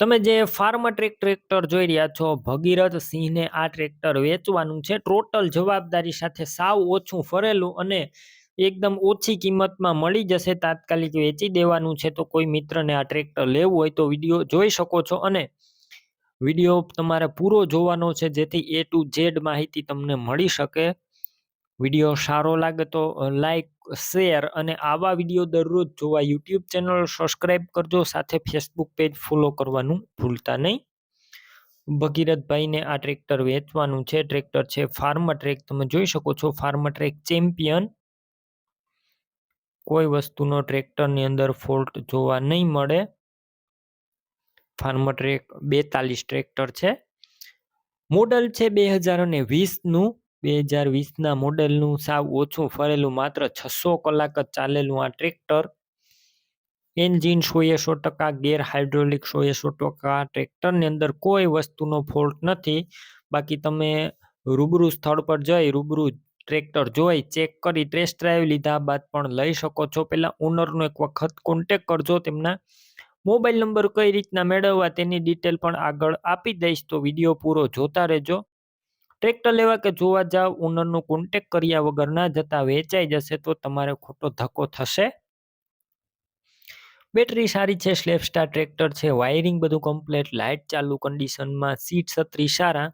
તમે જે farm track tractor જોઈ રહ્યા છો, ભગીરથ સિંહને આ ટ્રેક્ટર વેચવાનું છે. ટોટલ જવાબદારી સાથે સાવ ઓછું ફરેલું અને એકદમ ઓછી કિંમતમાં મળી જશે, તાત્કાલિક વેચી દેવાનું છે. તો કોઈ મિત્રને આ ટ્રેક્ટર લેવું હોય તો વીડિયો જોઈ શકો છો અને વીડિયો તમારે પૂરો જોવાનો છે, જેથી એ ટુ ઝેડ માહિતી તમને મળી શકે. વીડિયો સારો લાગે તો લાઈક શેર અને આવા વીડિયો દરરોજ જોવા યુટ્યુબ ચેનલ સબસ્ક્રાઈબ કરજો. સાથે ફેસબુક પેજ ફોલો કરવાનું ભૂલતા નહીં. ભગીરથભાઈને આ ટ્રેક્ટર વેચવાનું છે. ટ્રેક્ટર છે ફાર્મા ટ્રેક તમે જોઈ શકો છો ફાર્મા ટ્રેક ચેમ્પિયન કોઈ વસ્તુનો ટ્રેક્ટરની અંદર ફોલ્ટ જોવા નહીં મળે. ફાર્મા ટ્રેક બેતાલીસ ટ્રેક્ટર છે. મોડલ છે બે હજાર અને વીસનું. બે હજાર વીસના મોડેલનું સાવ ઓછું ફરેલું માત્ર છસો કલાક જ ચાલેલું આ ટ્રેક્ટર. એન્જિન સો એ સો ટકા, ગેર હાઇડ્રોલિક સો એ સો ટકા. ટ્રેક્ટરની અંદર કોઈ વસ્તુનો ફોલ્ટ નથી. બાકી તમે રૂબરૂ સ્થળ પર જઈ, રૂબરૂ ટ્રેક્ટર જોઈ, ચેક કરી, ટેસ્ટ ડ્રાઈવ લીધા બાદ પણ લઈ શકો છો. પહેલાં ઓનરનો એક વખત કોન્ટેક કરજો તેમના મોબાઈલ નંબર કઈ રીતના મેળવવા તેની ડિટેલ પણ આગળ આપી દઈશ. તો વીડિયો પૂરો જોતા રહેજો. ટ્રેક્ટર લેવા કે જોવા જાવ ઓનરનો કોન્ટેક કર્યા વગર ના જતા વેચાઈ જશે તો તમારે ખોટો ધક્કો થશે? બેટરી સારી છે સ્લેપસ્ટાર ટ્રેક્ટર છે વાયરિંગ બધું કમ્પ્લેટ લાઇટ ચાલુ કન્ડિશનમાં સીટ છત્રી સારા,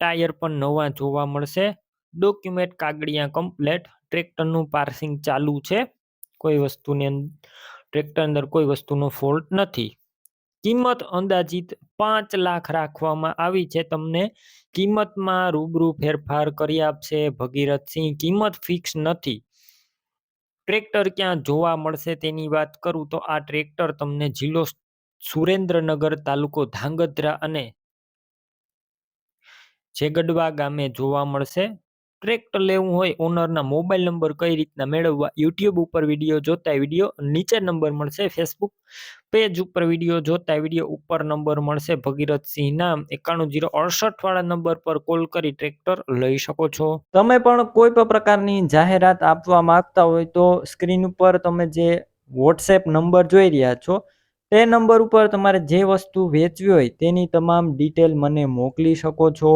ટાયર પણ નવા જોવા મળશે. ડોક્યુમેન્ટ કાગળિયા કમ્પ્લેટ ટ્રેક્ટરનું પાર્સિંગ ચાલુ છે. કોઈ વસ્તુની ટ્રેક્ટર અંદર કોઈ વસ્તુનો ફોલ્ટ નથી. કિંમત અંદાજિત પાંચ લાખ રાખવામાં આવી છે. તમને કિંમતમાં રૂબરૂ ફેરફાર કરી આપશે ભગીરથસિંહ. કિંમત ફિક્સ નથી. ટ્રેક્ટર ક્યાં જોવા મળશે તેની વાત કરું તો આ ટ્રેક્ટર તમને જિલ્લો સુરેન્દ્રનગર તાલુકો ધાંગધ્રા અને જેગડવા ગામે જોવા મળશે. ટ્રેક્ટર લેવું હોય ઓનરના મોબાઈલ નંબર કઈ રીતના મેળવવા યુટ્યુબ ઉપર વીડિયો જોતા વીડિયો નીચે નંબર મળશે ફેસબુક પેજ ઉપર વીડિયો જોતા વીડિયો ઉપર નંબર મળશે ભગીરથસિંહ નામ એકાણું જીરો અડસઠ વાળા નંબર પર કોલ કરી ટ્રેક્ટર લઈ શકો છો. તમે પણ કોઈ પણ પ્રકારની જાહેરાત આપવા માંગતા હોય તો સ્ક્રીન ઉપર તમે જે વોટ્સએપ નંબર જોઈ રહ્યા છો, તે નંબર ઉપર તમારે જે વસ્તુ વેચવી હોય તેની તમામ ડિટેલ મને મોકલી શકો છો.